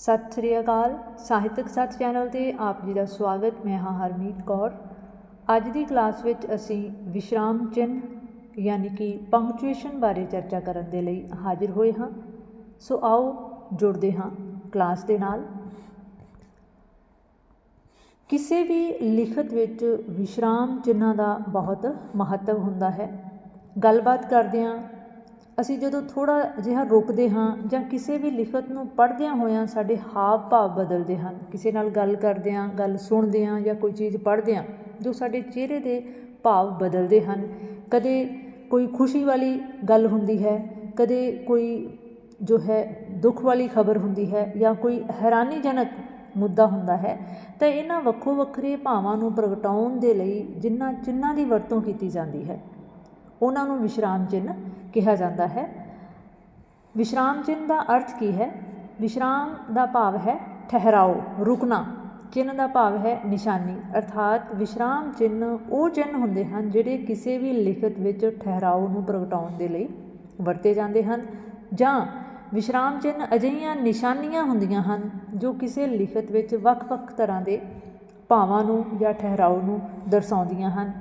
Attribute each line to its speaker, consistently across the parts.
Speaker 1: ਸਤਿ ਸ੍ਰੀ ਅਕਾਲ। ਸਾਹਿਤਕ ਸੱਚ ਚੈਨਲ ਤੇ ਆਪ ਜੀ ਦਾ ਸਵਾਗਤ। ਮੈਂ ਹਾਂ ਹਰਮੀਤ ਕੌਰ। ਅੱਜ ਦੀ ਕਲਾਸ ਵਿੱਚ ਅਸੀਂ ਵਿਸ਼ਰਾਮ ਚਿੰਨ੍ਹ, ਯਾਨੀ ਕਿ ਪੰਕਚੁਏਸ਼ਨ ਬਾਰੇ ਚਰਚਾ ਕਰਨ ਦੇ ਲਈ ਹਾਜ਼ਰ ਹੋਏ ਹਾਂ। ਸੋ ਆਓ ਜੁੜਦੇ ਹਾਂ ਕਲਾਸ ਦੇ ਨਾਲ। ਕਿਸੇ ਵੀ ਲਿਖਤ ਵਿੱਚ ਵਿਸ਼ਰਾਮ ਚਿੰਨਾਂ ਦਾ ਬਹੁਤ ਮਹੱਤਵ ਹੁੰਦਾ ਹੈ। ਗੱਲਬਾਤ ਕਰਦਿਆਂ ਅਸੀਂ ਜਦੋਂ ਥੋੜਾ ਜਿਹਾ ਰੁਕਦੇ ਹਾਂ ਜਾਂ ਕਿਸੇ ਵੀ ਲਿਖਤ ਨੂੰ ਪੜ੍ਹਦਿਆਂ ਹੋਇਆਂ ਸਾਡੇ ਹਾਵ ਭਾਵ ਬਦਲਦੇ ਹਨ। ਕਿਸੇ ਨਾਲ ਗੱਲ ਕਰਦੇ ਹਾਂ, ਗੱਲ ਸੁਣਦੇ ਹਾਂ ਜਾਂ ਕੋਈ ਚੀਜ਼ ਪੜ੍ਹਦੇ ਹਾਂ, ਜੋ ਸਾਡੇ ਚਿਹਰੇ ਦੇ ਭਾਵ ਬਦਲਦੇ ਹਨ। ਕਦੇ ਕੋਈ ਖੁਸ਼ੀ ਵਾਲੀ ਗੱਲ ਹੁੰਦੀ ਹੈ, ਕਦੇ ਕੋਈ ਜੋ ਹੈ ਦੁੱਖ ਵਾਲੀ ਖਬਰ ਹੁੰਦੀ ਹੈ ਜਾਂ ਕੋਈ ਹੈਰਾਨੀਜਨਕ ਮੁੱਦਾ ਹੁੰਦਾ ਹੈ, ਤਾਂ ਇਹਨਾਂ ਵੱਖੋ ਵੱਖਰੇ ਭਾਵਾਂ ਨੂੰ ਪ੍ਰਗਟਾਉਣ ਦੇ ਲਈ ਜਿਨ੍ਹਾਂ ਚਿੰਨ੍ਹਾਂ ਦੀ ਵਰਤੋਂ ਕੀਤੀ ਜਾਂਦੀ ਹੈ। ਉਹਨਾਂ ਨੂੰ ਵਿਸ਼ਰਾਮ ਚਿੰਨ੍ਹ ਕਿਹਾ ਜਾਂਦਾ ਹੈ। ਵਿਸ਼ਰਾਮ ਚਿੰਨ੍ਹ ਦਾ ਅਰਥ ਕੀ ਹੈ? ਵਿਸ਼ਰਾਮ ਦਾ ਭਾਵ ਹੈ ਠਹਿਰਾਓ, ਰੁਕਣਾ। ਚਿੰਨ੍ਹ ਦਾ ਭਾਵ ਹੈ ਨਿਸ਼ਾਨੀ। ਅਰਥਾਤ ਵਿਸ਼ਰਾਮ ਚਿੰਨ੍ਹ ਉਹ ਚਿੰਨ੍ਹ ਹੁੰਦੇ ਹਨ ਜਿਹੜੇ ਕਿਸੇ ਵੀ ਲਿਖਤ ਵਿੱਚ ਠਹਿਰਾਓ ਨੂੰ ਪ੍ਰਗਟਾਉਣ ਦੇ ਲਈ ਵਰਤੇ ਜਾਂਦੇ ਹਨ। ਜਾਂ ਵਿਸ਼ਰਾਮ ਚਿੰਨ੍ਹ ਅਜਿਹੀਆਂ ਨਿਸ਼ਾਨੀਆਂ ਹੁੰਦੀਆਂ ਹਨ ਜੋ ਕਿਸੇ ਲਿਖਤ ਵਿੱਚ ਵੱਖ-ਵੱਖ ਤਰ੍ਹਾਂ ਦੇ ਭਾਵਾਂ ਨੂੰ ਜਾਂ ਠਹਿਰਾਓ ਨੂੰ ਦਰਸਾਉਂਦੀਆਂ ਹਨ।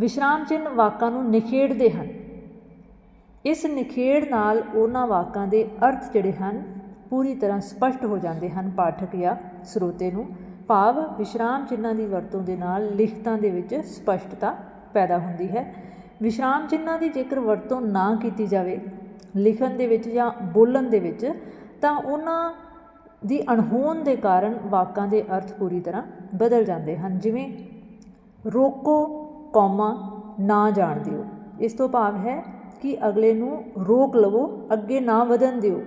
Speaker 1: ਵਿਸ਼ਰਾਮ ਚਿੰਨ੍ਹ ਵਾਕਾਂ ਨੂੰ ਨਿਖੇੜਦੇ ਹਨ। ਇਸ ਨਿਖੇੜ ਨਾਲ ਉਹਨਾਂ ਵਾਕਾਂ ਦੇ ਅਰਥ ਜਿਹੜੇ ਹਨ, ਪੂਰੀ ਤਰ੍ਹਾਂ ਸਪਸ਼ਟ ਹੋ ਜਾਂਦੇ ਹਨ ਪਾਠਕ ਜਾਂ ਸਰੋਤੇ ਨੂੰ। ਭਾਵ ਵਿਸ਼ਰਾਮ ਚਿੰਨਾਂ ਦੀ ਵਰਤੋਂ ਦੇ ਨਾਲ ਲਿਖਤਾਂ ਦੇ ਵਿੱਚ ਸਪਸ਼ਟਤਾ ਪੈਦਾ ਹੁੰਦੀ ਹੈ। ਵਿਸ਼ਰਾਮ ਚਿੰਨਾਂ ਦੀ ਜੇਕਰ ਵਰਤੋਂ ਨਾ ਕੀਤੀ ਜਾਵੇ, ਲਿਖਣ ਦੇ ਵਿੱਚ ਜਾਂ ਬੋਲਣ ਦੇ ਵਿੱਚ, ਤਾਂ ਉਹਨਾਂ ਦੀ ਅਣਹੋਣ ਦੇ ਕਾਰਨ ਵਾਕਾਂ ਦੇ ਅਰਥ ਪੂਰੀ ਤਰ੍ਹਾਂ ਬਦਲ ਜਾਂਦੇ ਹਨ। ਜਿਵੇਂ ਰੋਕੋ ਕੌਮਾ ਨਾ ਜਾਣ ਦਿਓ। ਇਸ ਤੋਂ ਭਾਵ ਹੈ ਕਿ ਅਗਲੇ ਨੂੰ ਰੋਕ ਲਵੋ, ਅੱਗੇ ਨਾ ਵਧਣ ਦਿਓ।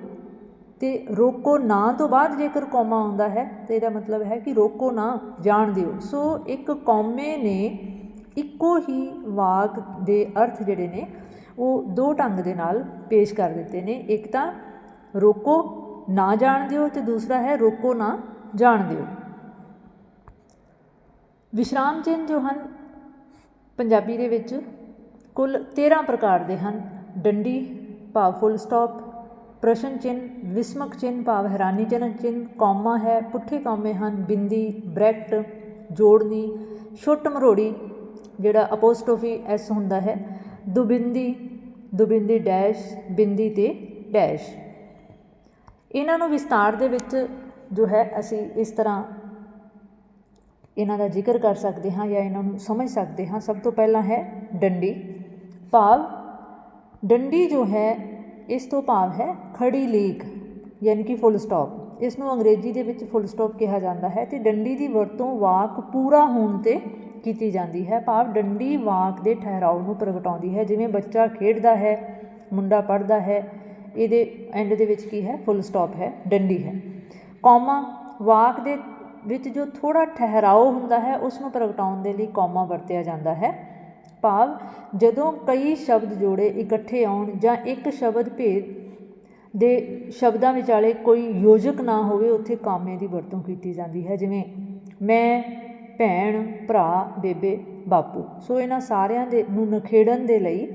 Speaker 1: ਤੇ ਰੋਕੋ ਨਾ ਤੋਂ ਬਾਅਦ ਜੇਕਰ ਕੌਮਾ ਆਉਂਦਾ ਹੈ, ਤੇ ਇਹਦਾ ਮਤਲਬ ਹੈ ਕਿ ਰੋਕੋ ਨਾ ਜਾਣ ਦਿਓ। ਸੋ ਇੱਕ ਕੌਮੇ ਨੇ ਇੱਕੋ ਹੀ ਵਾਕ ਦੇ ਅਰਥ ਜਿਹੜੇ ਨੇ, ਉਹ ਦੋ ਢੰਗ ਦੇ ਨਾਲ ਪੇਸ਼ ਕਰ ਦਿੱਤੇ ਨੇ। ਇੱਕ ਤਾਂ ਰੋਕੋ ਨਾ ਜਾਣ ਦਿਓ ਤੇ ਦੂਸਰਾ ਹੈ ਰੋਕੋ ਨਾ ਜਾਣ ਦਿਓ। ਵਿਸ਼ਰਾਮ ਚਿੰਨ੍ਹ ਜੋ ਹਨ ਪੰਜਾਬੀ ਦੇ ਵਿੱਚ ਕੁੱਲ 13 ਪ੍ਰਕਾਰ ਦੇ ਹਨ। ਡੰਡੀ, ਭਾਵ ਫੁੱਲ ਸਟਾਪ ਪ੍ਰਸ਼ਨ ਚਿੰਨ੍ਹ, ਵਿਸਮਕ ਚਿੰਨ੍ਹ, ਭਾਵ ਹੈਰਾਨੀਜਨਕ ਚਿੰਨ੍ਹ, ਕੌਮਾ ਹੈ, ਪੁੱਠੇ ਕੌਮੇ ਹਨ, ਬਿੰਦੀ, ਬ੍ਰੈਕਟ, ਜੋੜਨੀ, ਛੁੱਟ ਮਰੋੜੀ, ਜਿਹੜਾ ਅਪੋਸਟੋਫੀ ਐਸ ਹੁੰਦਾ ਹੈ, ਦੁਬਿੰਦੀ ਦੁਬਿੰਦੀ ਡੈਸ਼, ਬਿੰਦੀ ਤੇ ਡੈਸ਼। ਇਹਨਾਂ ਨੂੰ ਵਿਸਤਾਰ ਦੇ ਵਿੱਚ ਜੋ ਹੈ, ਅਸੀਂ ਇਸ ਤਰ੍ਹਾਂ ਇਹਨਾਂ ਦਾ ਜ਼ਿਕਰ ਕਰ ਸਕਦੇ ਹਾਂ ਜਾਂ ਇਹਨਾਂ ਨੂੰ ਸਮਝ ਸਕਦੇ ਹਾਂ, ਸਭ ਤੋਂ ਪਹਿਲਾਂ ਹੈ ਡੰਡੀ। ਭਾਵ, ਡੰਡੀ ਜੋ ਹੈ, ਇਸ ਤੋਂ ਭਾਵ ਹੈ ਖੜੀ ਲੀਕ, ਯਾਨੀ ਕਿ ਫੁੱਲ ਸਟਾਪ ਇਸ ਨੂੰ ਅੰਗਰੇਜ਼ੀ ਦੇ ਵਿੱਚ ਫੁੱਲ ਸਟਾਪ ਕਿਹਾ ਜਾਂਦਾ ਹੈ ਤੇ ਡੰਡੀ ਦੀ ਵਰਤੋਂ ਵਾਕ ਪੂਰਾ ਹੋਣ ਤੇ ਕੀਤੀ ਜਾਂਦੀ ਹੈ। ਭਾਵ, ਡੰਡੀ ਵਾਕ ਦੇ ਠਹਿਰਾਓ ਨੂੰ ਪ੍ਰਗਟਾਉਂਦੀ ਹੈ, ਜਿਵੇਂ ਬੱਚਾ ਖੇਡਦਾ ਹੈ, ਮੁੰਡਾ ਪੜ੍ਹਦਾ ਹੈ, ਇਹਦੇ ਐਂਡ ਦੇ ਵਿੱਚ ਕੀ ਹੈ? ਫੁੱਲ ਸਟਾਪ ਹੈ, ਡੰਡੀ ਹੈ। ਕੌਮਾ, ਵਾਕ ਦੇ ਵਿੱਚ ਜੋ ਥੋੜਾ ਠਹਿਰਾਓ ਹੁੰਦਾ ਹੈ, ਉਸ ਨੂੰ ਪ੍ਰਗਟਾਉਣ ਦੇ ਲਈ ਕੌਮਾ ਵਰਤਿਆ ਜਾਂਦਾ ਹੈ। ਭਾਵ, ਜਦੋਂ ਕਈ ਸ਼ਬਦ ਜੋੜੇ ਇਕੱਠੇ ਆਉਣ ਜਾਂ ਇੱਕ ਸ਼ਬਦ ਭੇਦ ਦੇ ਸ਼ਬਦਾਂ ਵਿਚਾਲੇ ਕੋਈ ਯੋਜਕ ਨਾ ਹੋਵੇ, ਉੱਥੇ ਕਾਮੇ ਦੀ ਵਰਤੋਂ ਕੀਤੀ ਜਾਂਦੀ ਹੈ। ਜਿਵੇਂ, ਮੈਂ, ਭੈਣ, ਭਰਾ, ਬੇਬੇ, ਬਾਪੂ। ਸੋ ਇਹਨਾਂ ਸਾਰਿਆਂ ਦੇ ਨੂੰ ਨਖੇੜਨ ਦੇ ਲਈ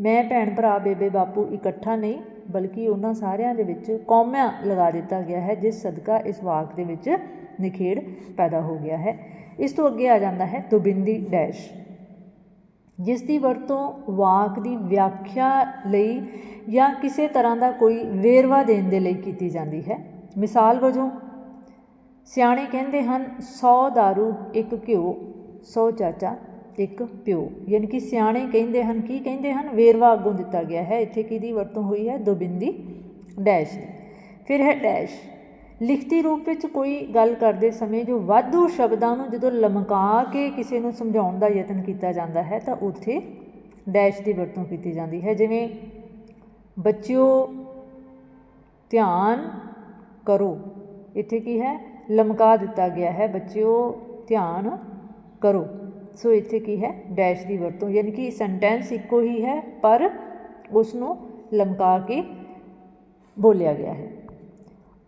Speaker 1: ਮੈਂ, ਭੈਣ, ਭਰਾ, ਬੇਬੇ, ਬਾਪੂ ਇਕੱਠਾ ਨਹੀਂ ਬਲਕਿ ਉਹਨਾਂ ਸਾਰਿਆਂ ਦੇ ਵਿੱਚ ਕੌਮਿਆਂ ਲਗਾ ਦਿੱਤਾ ਗਿਆ ਹੈ, ਜਿਸ ਸਦਕਾ ਇਸ ਵਾਕ ਦੇ ਵਿੱਚ ਨਿਖੇੜ ਪੈਦਾ ਹੋ ਗਿਆ ਹੈ। ਇਸ ਤੋਂ ਅੱਗੇ ਆ ਜਾਂਦਾ ਹੈ, ਦੁਬਿੰਦੀ ਡੈਸ਼। ਜਿਸ ਦੀ ਵਰਤੋਂ ਵਾਕ ਦੀ ਵਿਆਖਿਆ ਲਈ ਜਾਂ ਕਿਸੇ ਤਰ੍ਹਾਂ ਦਾ ਕੋਈ ਵੇਰਵਾ ਦੇਣ ਦੇ ਲਈ ਕੀਤੀ ਜਾਂਦੀ ਹੈ। ਮਿਸਾਲ ਵਜੋਂ, ਸਿਆਣੇ ਕਹਿੰਦੇ ਹਨ 100 दारू ਇੱਕ ਘਿਓ 100 ਚਾਚਾ। ਇੱਕ ਪਿਓ। ਯਾਨੀ ਕਿ ਸਿਆਣੇ ਕਹਿੰਦੇ ਹਨ, ਕੀ ਕਹਿੰਦੇ ਹਨ? ਵੇਰਵਾ ਅੱਗੋਂ ਦਿੱਤਾ ਗਿਆ ਹੈ। ਇੱਥੇ ਕਿਹਦੀ ਵਰਤੋਂ ਹੋਈ ਹੈ? ਦੁਬਿੰਦੀ ਡੈਸ਼ ਦੀ। ਫਿਰ ਹੈ ਡੈਸ਼। ਲਿਖਤੀ ਰੂਪ ਵਿੱਚ ਕੋਈ ਗੱਲ ਕਰਦੇ ਸਮੇਂ ਜੋ ਵਾਧੂ ਸ਼ਬਦਾਂ ਨੂੰ ਜਦੋਂ ਲਮਕਾ ਕੇ ਕਿਸੇ ਨੂੰ ਸਮਝਾਉਣ ਦਾ ਯਤਨ ਕੀਤਾ ਜਾਂਦਾ ਹੈ, ਤਾਂ ਉੱਥੇ ਡੈਸ਼ ਦੀ ਵਰਤੋਂ ਕੀਤੀ ਜਾਂਦੀ ਹੈ। ਜਿਵੇਂ, ਬੱਚਿਓ, ਧਿਆਨ ਕਰੋ। ਇੱਥੇ ਕੀ ਹੈ? ਲਮਕਾ ਦਿੱਤਾ ਗਿਆ ਹੈ। ਬੱਚਿਓ, ਧਿਆਨ ਕਰੋ। ਸੋ ਇੱਥੇ ਕੀ ਹੈ? ਡੈਸ਼ ਦੀ ਵਰਤੋਂ, ਯਾਨੀ ਕਿ ਸੈਂਟੈਂਸ ਇੱਕੋ ਹੀ ਹੈ, ਪਰ ਉਸ ਨੂੰ ਲਮਕਾ ਕੇ ਬੋਲਿਆ ਗਿਆ ਹੈ।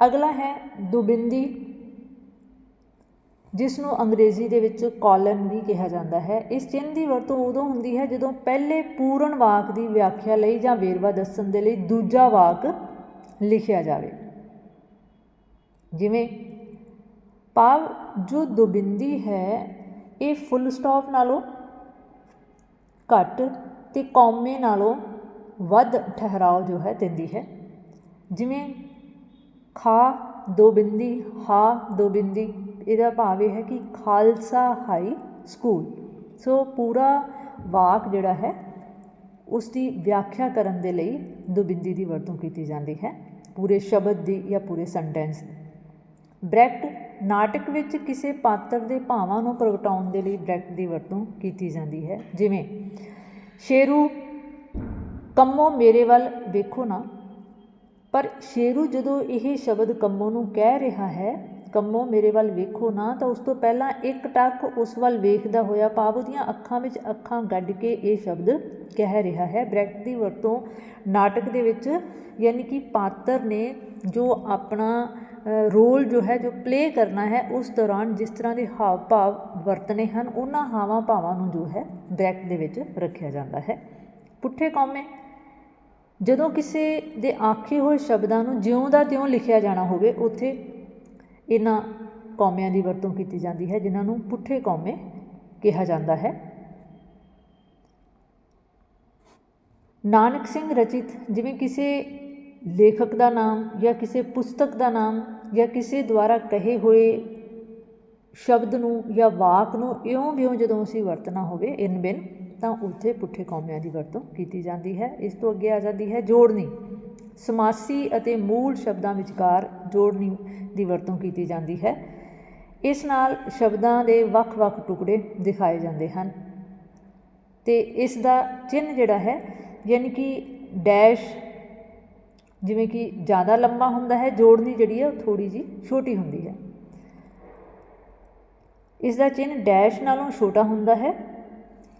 Speaker 1: ਅਗਲਾ ਹੈ ਦੁਬਿੰਦੀ ਜਿਸ ਨੂੰ ਅੰਗਰੇਜ਼ੀ ਦੇ ਵਿੱਚ ਕਾਲਨ ਵੀ ਕਿਹਾ ਜਾਂਦਾ ਹੈ। ਇਸ ਚਿੰਨ੍ਹ ਦੀ ਵਰਤੋਂ ਉਦੋਂ ਹੁੰਦੀ ਹੈ ਜਦੋਂ ਪਹਿਲੇ ਪੂਰਨ ਵਾਕ ਦੀ ਵਿਆਖਿਆ ਲਈ ਜਾਂ ਵੇਰਵਾ ਦੱਸਣ ਦੇ ਲਈ ਦੂਜਾ ਵਾਕ ਲਿਖਿਆ ਜਾਵੇ। ਜਿਵੇਂ ਭਾਵ ਜੋ ਦੁਬਿੰਦੀ ਹੈ ਇਹ ਫੁੱਲ ਸਟਾਪ ਨਾਲੋਂ ਘੱਟ ਤੇ ਕੌਮੇ ਨਾਲੋਂ ਵੱਧ ਠਹਿਰਾਓ ਜੋ ਹੈ ਦਿੰਦੀ ਹੈ। ਜਿਵੇਂ ਖਾ ਦੋ ਬਿੰਦੀ, ਹਾ ਦੋ ਬਿੰਦੀ, ਇਹਦਾ ਭਾਵ ਇਹ ਹੈ ਕਿ ਖਾਲਸਾ ਹਾਈ ਸਕੂਲ। ਸੋ ਪੂਰਾ ਵਾਕ ਜਿਹੜਾ ਹੈ ਉਸ ਦੀ ਵਿਆਖਿਆ ਕਰਨ ਦੇ ਲਈ ਦੋ ਬਿੰਦੀ ਦੀ ਵਰਤੋਂ ਕੀਤੀ ਜਾਂਦੀ ਹੈ। ਪੂਰੇ ਸ਼ਬਦ ਦੀ ਜਾਂ ਪੂਰੇ ਸੈਂਟੈਂਸ ਦੀ। ਬ੍ਰੈਕਟ ਨਾਟਕ ਵਿੱਚ ਕਿਸੇ ਪਾਤਰ ਦੇ ਭਾਵਾਂ ਨੂੰ ਪ੍ਰਗਟਾਉਣ ਦੇ ਲਈ ਬ੍ਰੈਕਟ ਦੀ ਵਰਤੋਂ ਕੀਤੀ ਜਾਂਦੀ ਹੈ। ਜਿਵੇਂ, ਸ਼ੇਰੂ, ਕੰਮੋ ਮੇਰੇ ਵੱਲ ਵੇਖੋ ਨਾ। ਪਰ ਸ਼ੇਰੂ ਜਦੋਂ ਇਹ ਸ਼ਬਦ ਕੰਮੋ ਨੂੰ ਕਹਿ ਰਿਹਾ ਹੈ, ਕੰਮੋ ਮੇਰੇ ਵੱਲ ਵੇਖੋ ਨਾ, ਤਾਂ ਉਸ ਤੋਂ ਪਹਿਲਾਂ ਇੱਕ ਟੱਕ ਉਸ ਵੱਲ ਵੇਖਦਾ ਹੋਇਆ ਭਾਵ ਦੀਆਂ ਅੱਖਾਂ ਵਿੱਚ ਅੱਖਾਂ ਗੱਡ ਕੇ ਇਹ ਸ਼ਬਦ ਕਹਿ ਰਿਹਾ ਹੈ। ਬ੍ਰੈਕਟ ਦੀ ਵਰਤੋਂ ਨਾਟਕ ਦੇ ਵਿੱਚ ਯਾਨੀ ਕਿ ਪਾਤਰ ਨੇ ਜੋ ਆਪਣਾ ਰੋਲ ਜੋ ਹੈ, ਜੋ ਪਲੇ ਕਰਨਾ ਹੈ, ਉਸ ਦੌਰਾਨ ਜਿਸ ਤਰ੍ਹਾਂ ਦੇ ਹਾਵ ਭਾਵ ਵਰਤਨੇ ਹਨ, ਉਹਨਾਂ ਹਾਵਾਂ ਭਾਵਾਂ ਨੂੰ ਜੋ ਹੈ ਬ੍ਰੈਕਟ ਦੇ ਵਿੱਚ ਰੱਖਿਆ ਜਾਂਦਾ ਹੈ। ਪੁੱਠੇ ਕੌਮੇ, ਜਦੋਂ ਕਿਸੇ ਦੇ ਆਖੇ ਹੋਏ ਸ਼ਬਦਾਂ ਨੂੰ ਜਿਉਂ ਦਾ ਤਿਉਂ ਲਿਖਿਆ ਜਾਣਾ ਹੋਵੇ, ਉੱਥੇ ਇਹਨਾਂ ਕੌਮਿਆਂ ਦੀ ਵਰਤੋਂ ਕੀਤੀ ਜਾਂਦੀ ਹੈ, ਜਿਨ੍ਹਾਂ ਨੂੰ ਪੁੱਠੇ ਕੌਮੇ ਕਿਹਾ ਜਾਂਦਾ ਹੈ। ਨਾਨਕ ਸਿੰਘ ਰਚਿਤ, ਜਿਵੇਂ ਕਿਸੇ ਲੇਖਕ ਦਾ ਨਾਮ ਜਾਂ ਕਿਸੇ ਪੁਸਤਕ ਦਾ ਨਾਮ ਜਾਂ ਕਿਸੇ ਦੁਆਰਾ ਕਹੇ ਹੋਏ ਸ਼ਬਦ ਨੂੰ ਜਾਂ ਵਾਕ ਨੂੰ ਇਉਂ ਵਿਉਂ ਜਦੋਂ ਅਸੀਂ ਵਰਤਣਾ ਹੋਵੇ ਇਨ ਬਿਨ, ਤਾਂ ਉੱਥੇ ਪੁੱਠੇ ਕੌਮਿਆਂ ਦੀ ਵਰਤੋਂ ਕੀਤੀ ਜਾਂਦੀ ਹੈ। ਇਸ ਤੋਂ ਅੱਗੇ ਆ ਜਾਂਦੀ ਹੈ ਜੋੜਨੀ। ਸਮਾਸੀ ਅਤੇ ਮੂਲ ਸ਼ਬਦਾਂ ਵਿਚਕਾਰ ਜੋੜਨੀ ਦੀ ਵਰਤੋਂ ਕੀਤੀ ਜਾਂਦੀ ਹੈ। ਇਸ ਨਾਲ ਸ਼ਬਦਾਂ ਦੇ ਵੱਖ-ਵੱਖ ਟੁਕੜੇ ਦਿਖਾਏ ਜਾਂਦੇ ਹਨ। ਤੇ ਇਸ ਦਾ ਚਿੰਨ ਜਿਹੜਾ ਹੈ, ਯਾਨੀ ਕਿ ਡੈਸ਼ ਜਿਵੇਂ ਕਿ ਜ਼ਿਆਦਾ ਲੰਬਾ ਹੁੰਦਾ ਹੈ, ਜੋੜਨੀ ਜਿਹੜੀ ਹੈ ਉਹ ਥੋੜੀ ਜੀ ਛੋਟੀ ਹੁੰਦੀ ਹੈ। ਇਸ ਦਾ ਚਿੰਨ ਡੈਸ਼ ਨਾਲੋਂ ਛੋਟਾ ਹੁੰਦਾ ਹੈ।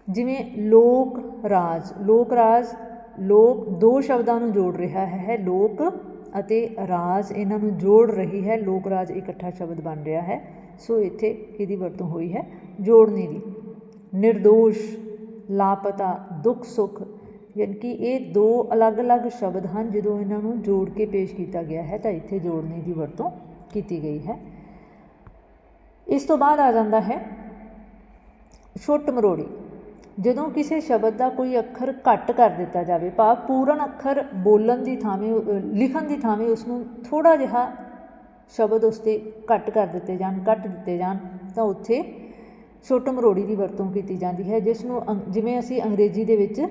Speaker 1: ਜਿਵੇਂ ਲੋਕ ਰਾਜ ਲੋਕ ਰਾਜ, ਲੋਕ ਦੋ ਸ਼ਬਦਾਂ ਨੂੰ ਜੋੜ ਰਿਹਾ ਹੈ, ਲੋਕ ਅਤੇ ਰਾਜ ਇਹਨਾਂ ਨੂੰ ਜੋੜ ਰਹੀ ਹੈ, ਲੋਕ ਰਾਜ ਇਕੱਠਾ ਸ਼ਬਦ ਬਣ ਰਿਹਾ ਹੈ। ਸੋ ਇੱਥੇ ਇਹਦੀ ਵਰਤੋਂ ਹੋਈ ਹੈ ਜੋੜਨੇ ਦੀ। નિર્ਦੋਸ਼ ਲਾਪਤਾ ਦੁੱਖ ਸੁੱਖ ਯਾਨੀ ਕਿ ਇਹ ਦੋ ਅਲੱਗ-ਅਲੱਗ ਸ਼ਬਦ ਹਨ ਜਦੋਂ ਇਹਨਾਂ ਨੂੰ ਜੋੜ ਕੇ ਪੇਸ਼ ਕੀਤਾ ਗਿਆ ਹੈ, ਤਾਂ ਇੱਥੇ ਜੋੜਨੇ ਦੀ ਵਰਤੋਂ ਕੀਤੀ ਗਈ ਹੈ। ਇਸ ਤੋਂ ਬਾਅਦ ਆ ਜਾਂਦਾ ਹੈ, ਛੁੱਟ ਮਰੋੜੀ। ਜਦੋਂ ਕਿਸੇ ਸ਼ਬਦ ਦਾ ਕੋਈ ਅੱਖਰ ਘੱਟ ਕਰ ਦਿੱਤਾ ਜਾਵੇ, ਭਾਵ ਪੂਰਨ ਅੱਖਰ ਬੋਲਣ ਦੀ ਥਾਵੇਂ, ਲਿਖਣ ਦੀ ਥਾਵੇਂ ਉਸ ਨੂੰ ਥੋੜਾ ਜਿਹਾ ਸ਼ਬਦ ਉਸ ਤੇ ਘੱਟ ਕਰ ਦਿੱਤੇ ਜਾਣ ਕੱਟ ਦਿੱਤੇ ਜਾਣ, ਤਾਂ ਉੱਥੇ ਛੋਟ ਮਰੋੜੀ ਦੀ ਵਰਤੋਂ ਕੀਤੀ ਜਾਂਦੀ ਹੈ, ਜਿਸ ਨੂੰ ਜਿਵੇਂ ਅਸੀਂ ਅੰਗਰੇਜ਼ੀ ਦੇ ਵਿੱਚ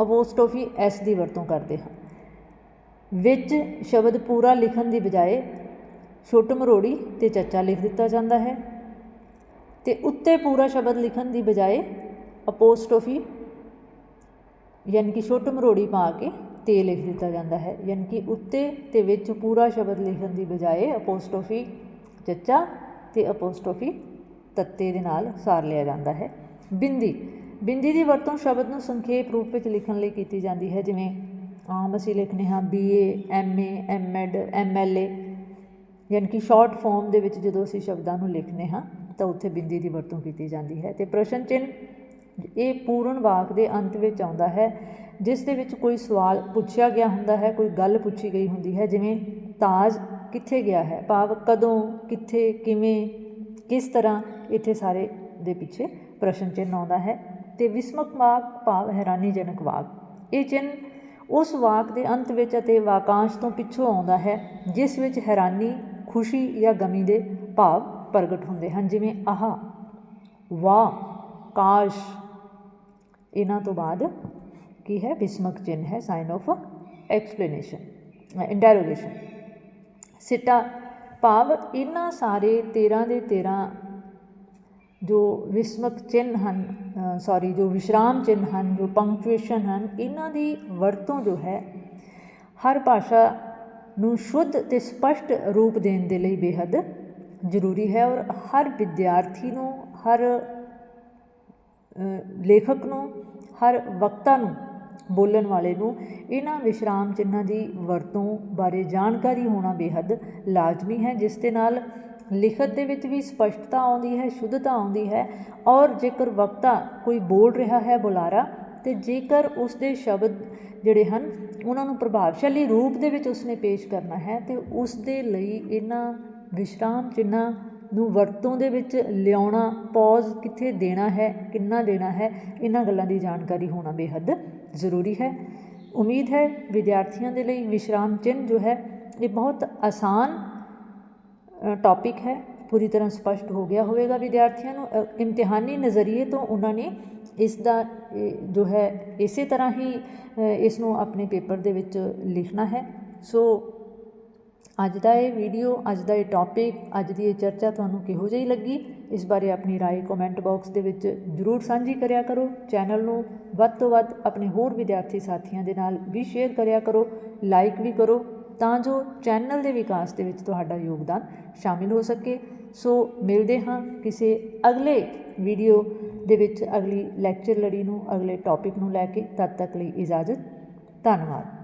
Speaker 1: ਅਪੋਸਟੋਫੀ ਐਸ ਦੀ ਵਰਤੋਂ ਕਰਦੇ ਹਾਂ। ਵਿੱਚ ਸ਼ਬਦ ਪੂਰਾ ਲਿਖਣ ਦੀ ਬਜਾਏ ਛੋਟ ਮਰੋੜੀ ਤੇ ਚੱਚਾ ਲਿਖ ਦਿੱਤਾ ਜਾਂਦਾ ਹੈ ਤੇ ਉੱਤੇ ਪੂਰਾ ਸ਼ਬਦ ਲਿਖਣ ਦੀ ਬਜਾਏ ਅਪੋਸਟੋਫੀ ਯਾਨੀ ਕਿ ਛੋਟ ਮਰੋੜੀ ਪਾ ਕੇ ਤੇ ਲਿਖ ਦਿੱਤਾ ਜਾਂਦਾ ਹੈ। ਯਾਨੀ ਕਿ ਉੱਤੇ ਤੇ ਵਿੱਚ ਪੂਰਾ ਸ਼ਬਦ ਲਿਖਣ ਦੀ ਬਜਾਏ ਅਪੋਸਟੋਫੀ ਚੱਚਾ ਤੇ ਅਪੋਸਟੋਫੀ ਤੱਤੇ ਦੇ ਨਾਲ ਸਾਰ ਲਿਆ ਜਾਂਦਾ ਹੈ। ਬਿੰਦੀ ਬਿੰਦੀ ਦੀ ਵਰਤੋਂ ਸ਼ਬਦ ਨੂੰ ਸੰਖੇਪ ਰੂਪ ਵਿੱਚ ਲਿਖਣ ਲਈ ਕੀਤੀ ਜਾਂਦੀ ਹੈ, ਜਿਵੇਂ ਆਮ ਅਸੀਂ ਲਿਖਨੇ ਹਾਂ ਬੀਏ ਐਮਏ ਐਮਐਡ ਐਮਐਲਏ ਯਾਨੀ ਕਿ ਸ਼ਾਰਟ ਫਾਰਮ ਦੇ ਵਿੱਚ ਜਦੋਂ ਅਸੀਂ ਸ਼ਬਦਾਂ ਨੂੰ ਲਿਖਨੇ ਹਾਂ, ਤਾਂ ਉੱਥੇ ਬਿੰਦੀ ਦੀ ਵਰਤੋਂ ਕੀਤੀ ਜਾਂਦੀ ਹੈ। ਤੇ ਪ੍ਰਸ਼ਨ ਚਿੰਨ ਇਹ ਪੂਰਨ ਵਾਕ ਦੇ ਅੰਤ ਵਿੱਚ ਆਉਂਦਾ ਹੈ, ਜਿਸ ਦੇ ਵਿੱਚ ਕੋਈ ਸਵਾਲ ਪੁੱਛਿਆ ਗਿਆ ਹੁੰਦਾ ਹੈ, ਕੋਈ ਗੱਲ ਪੁੱਛੀ ਗਈ ਹੁੰਦੀ ਹੈ, ਜਿਵੇਂ ਤਾਜ ਕਿੱਥੇ ਗਿਆ ਹੈ, ਭਾਵ ਕਦੋਂ, ਕਿੱਥੇ, ਕਿਵੇਂ, ਕਿਸ ਤਰ੍ਹਾਂ, ਇੱਥੇ ਸਾਰੇ ਦੇ ਪਿੱਛੇ ਪ੍ਰਸ਼ਨ ਚਿੰਨ ਆਉਂਦਾ ਹੈ। ਤੇ ਵਿਸਮਕ ਵਾਕ ਭਾਵ ਹੈਰਾਨੀਜਨਕ ਵਾਕ। ਇਹ ਚਿੰਨ ਉਸ ਵਾਕ ਦੇ ਅੰਤ ਵਿੱਚ ਅਤੇ ਵਾਕਾਂਸ਼ ਤੋਂ ਪਿੱਛੋਂ ਆਉਂਦਾ ਹੈ, ਜਿਸ ਵਿੱਚ ਹੈਰਾਨੀ, ਖੁਸ਼ੀ ਜਾਂ ਗਮੀ ਦੇ ਭਾਵ ਪ੍ਰਗਟ ਹੁੰਦੇ ਹਨ, ਜਿਵੇਂ ਆਹ, ਵਾਹ, ਕਾਸ਼। ਇਹਨਾਂ ਤੋਂ ਬਾਅਦ ਕੀ ਹੈ? ਵਿਸਮਕ ਚਿੰਨ ਹੈ ਸਾਈਨ ਆਫ ਐਕਸਪਲੇਨੇਸ਼ਨ ਇੰਟਰੋਗੇਸ਼ਨ ਸਿੱਟਾ ਭਾਵ ਇਹਨਾਂ ਸਾਰੇ 13 ਦੇ 13 ਜੋ ਵਿਸਮਕ ਚਿੰਨ ਹਨ ਸੌਰੀ ਜੋ ਵਿਸ਼ਰਾਮ ਚਿੰਨ ਹਨ, ਜੋ ਪੰਕਚੁਏਸ਼ਨ ਹਨ, ਇਹਨਾਂ ਦੀ ਵਰਤੋਂ ਜੋ ਹੈ, ਹਰ ਭਾਸ਼ਾ ਨੂੰ ਸ਼ੁੱਧ ਤੇ ਸਪਸ਼ਟ ਰੂਪ ਦੇਣ ਦੇ ਲਈ ਬੇਹੱਦ ਜ਼ਰੂਰੀ ਹੈ ਔਰ ਹਰ ਵਿਦਿਆਰਥੀ ਨੂੰ, ਹਰ ਲੇਖਕ ਨੂੰ, ਹਰ ਵਕਤਾ ਨੂੰ, ਬੋਲਣ ਵਾਲੇ ਨੂੰ ਇਹਨਾਂ ਵਿਸ਼ਰਾਮ ਚਿੰਨਾਂ ਦੀ ਵਰਤੋਂ ਬਾਰੇ ਜਾਣਕਾਰੀ ਹੋਣਾ ਬੇਹੱਦ ਲਾਜ਼ਮੀ ਹੈ, ਜਿਸ ਦੇ ਨਾਲ ਲਿਖਤ ਦੇ ਵਿੱਚ ਵੀ ਸਪਸ਼ਟਤਾ ਆਉਂਦੀ ਹੈ, ਸ਼ੁੱਧਤਾ ਆਉਂਦੀ ਹੈ ਔਰ ਜੇਕਰ ਵਕਤਾ ਕੋਈ ਬੋਲ ਰਿਹਾ ਹੈ ਬੁਲਾਰਾ ਤੇ ਜੇਕਰ ਉਸ ਦੇ ਸ਼ਬਦ ਜਿਹੜੇ ਹਨ, ਉਹਨਾਂ ਨੂੰ ਪ੍ਰਭਾਵਸ਼ਾਲੀ ਰੂਪ ਦੇ ਵਿੱਚ ਉਸਨੇ ਪੇਸ਼ ਕਰਨਾ ਹੈ ਤੇ ਉਸ ਦੇ ਲਈ ਇਹਨਾਂ ਵਿਸ਼ਰਾਮ ਚਿੰਨ੍ਹਾਂ ਨੂੰ ਵਰਤੋਂ ਦੇ ਵਿੱਚ ਲਿਆਉਣਾ ਪੌਜ਼ ਕਿੱਥੇ ਦੇਣਾ ਹੈ, ਕਿੰਨਾ ਦੇਣਾ ਹੈ, ਇਹਨਾਂ ਗੱਲਾਂ ਦੀ ਜਾਣਕਾਰੀ ਹੋਣਾ ਬੇਹੱਦ ਜ਼ਰੂਰੀ ਹੈ। ਉਮੀਦ ਹੈ ਵਿਦਿਆਰਥੀਆਂ ਦੇ ਲਈ ਵਿਸ਼ਰਾਮ ਚਿੰਨ੍ਹ ਜੋ ਹੈ, ਇਹ ਬਹੁਤ ਆਸਾਨ ਟੌਪਿਕ ਹੈ ਪੂਰੀ ਤਰ੍ਹਾਂ ਸਪਸ਼ਟ ਹੋ ਗਿਆ ਹੋਵੇਗਾ ਵਿਦਿਆਰਥੀਆਂ ਨੂੰ ਅ, ਇਮਤਿਹਾਨੀ ਨਜ਼ਰੀਏ ਤੋਂ ਉਹਨਾਂ ਨੇ ਇਸ ਦਾ ਇਹ ਜੋ ਹੈ ਇਸੇ ਤਰ੍ਹਾਂ ਹੀ ਅ, ਇਸ ਨੂੰ ਆਪਣੇ ਪੇਪਰ ਦੇ ਵਿੱਚ ਲਿਖਣਾ ਹੈ ਸੋ ਅੱਜ ਦਾ ਇਹ ਵੀਡੀਓ ਅੱਜ ਦਾ ਇਹ ਟੌਪਿਕ ਅੱਜ ਦੀ ਇਹ ਚਰਚਾ ਤੁਹਾਨੂੰ ਕਿਹੋ ਜਿਹੀ ਲੱਗੀ ਇਸ ਬਾਰੇ ਆਪਣੀ رائے ਕਮੈਂਟ ਬਾਕਸ ਦੇ ਵਿੱਚ ਜਰੂਰ ਸਾਂਝੀ ਕਰਿਆ ਕਰੋ ਚੈਨਲ ਨੂੰ ਵੱਧ ਤੋਂ ਵੱਧ ਆਪਣੇ ਹੋਰ ਵਿਦਿਆਰਥੀ ਸਾਥੀਆਂ ਦੇ ਨਾਲ ਵੀ ਸ਼ੇਅਰ ਕਰਿਆ ਕਰੋ ਲਾਈਕ ਵੀ ਕਰੋ ਤਾਂ ਜੋ ਚੈਨਲ ਦੇ ਵਿਕਾਸ ਦੇ ਵਿੱਚ ਤੁਹਾਡਾ ਯੋਗਦਾਨ ਸ਼ਾਮਿਲ ਹੋ ਸਕੇ। ਸੋ ਮਿਲਦੇ ਹਾਂ ਕਿਸੇ ਅਗਲੇ ਵੀਡੀਓ ਦੇ ਵਿੱਚ, ਅਗਲੀ ਲੈਕਚਰ ਲੜੀ ਨੂੰ, ਅਗਲੇ ਟੌਪਿਕ ਨੂੰ ਲੈ ਕੇ। ਤਦ ਤੱਕ ਲਈ ਇਜਾਜ਼ਤ। ਧੰਨਵਾਦ।